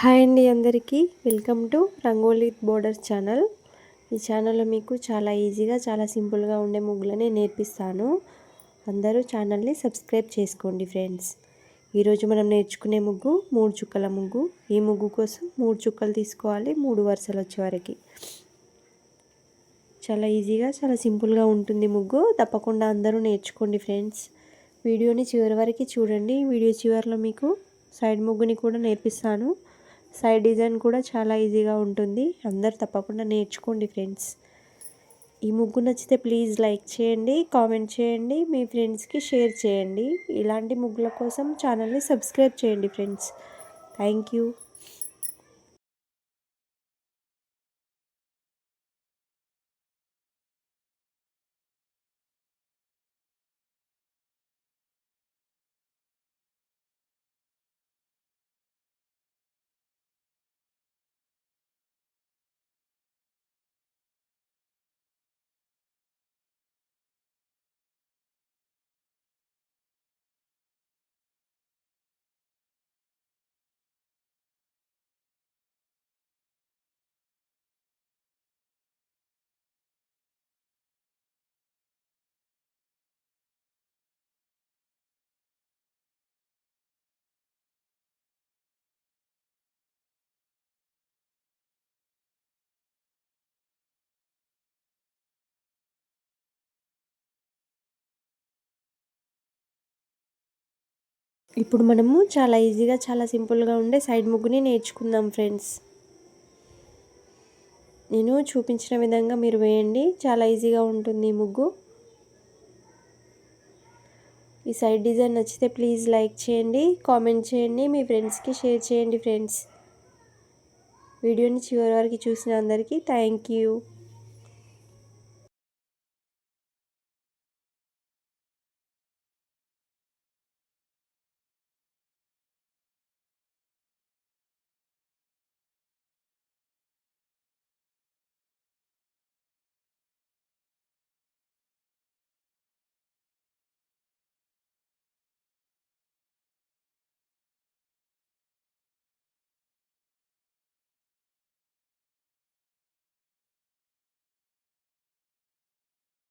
Hi అండి అందరికీ. Welcome to rangoli borders channel. ఈ ఛానల్లో మీకు చాలా ఈజీగా చాలా సింపుల్గా ఉండే ముగ్గులనే నేర్పిస్తాను. అందరూ ఛానల్ని సబ్స్క్రైబ్ చేసుకోండి ఫ్రెండ్స్. ఈరోజు మనం నేర్చుకునే ముగ్గు మూడు చుక్కల ముగ్గు. ఈ ముగ్గు కోసం మూడు చుక్కలు తీసుకోవాలి మూడు వరుసలు వచ్చే వరకు. చాలా ఈజీగా చాలా సింపుల్గా ఉంటుంది ముగ్గు. తప్పకుండా అందరూ నేర్చుకోండి ఫ్రెండ్స్. వీడియోని చివరి వరకు చూడండి. వీడియో చివరిలో మీకు సైడ్ ముగ్గుని కూడా నేర్పిస్తాను. సైడ్ డిజైన్ కూడా చాలా ఈజీగా ఉంటుంది. అందరు తప్పకుండా నేర్చుకోండి ఫ్రెండ్స్ ఈ ముగ్గు నచ్చితే ప్లీజ్ లైక్ చేయండి కామెంట్ చేయండి మీ ఫ్రెండ్స్కి షేర్ చేయండి. ఇలాంటి ముగ్గుల కోసం ఛానల్ని సబ్స్క్రైబ్ చేయండి ఫ్రెండ్స్ థ్యాంక్ యూ ఇప్పుడు మనము చాలా ఈజీగా చాలా సింపుల్గా ఉండే సైడ్ ముగ్గుని నేర్చుకుందాం ఫ్రెండ్స్. నేను చూపించిన విధంగా మీరు వేయండి. చాలా ఈజీగా ఉంటుంది ముగ్గు. ఈ సైడ్ డిజైన్ నచ్చితే ప్లీజ్ లైక్ చేయండి కామెంట్ చేయండి మీ ఫ్రెండ్స్కి షేర్ చేయండి ఫ్రెండ్స్. వీడియోని చివరి వరకు చూసిన అందరికీ థ్యాంక్ యూ.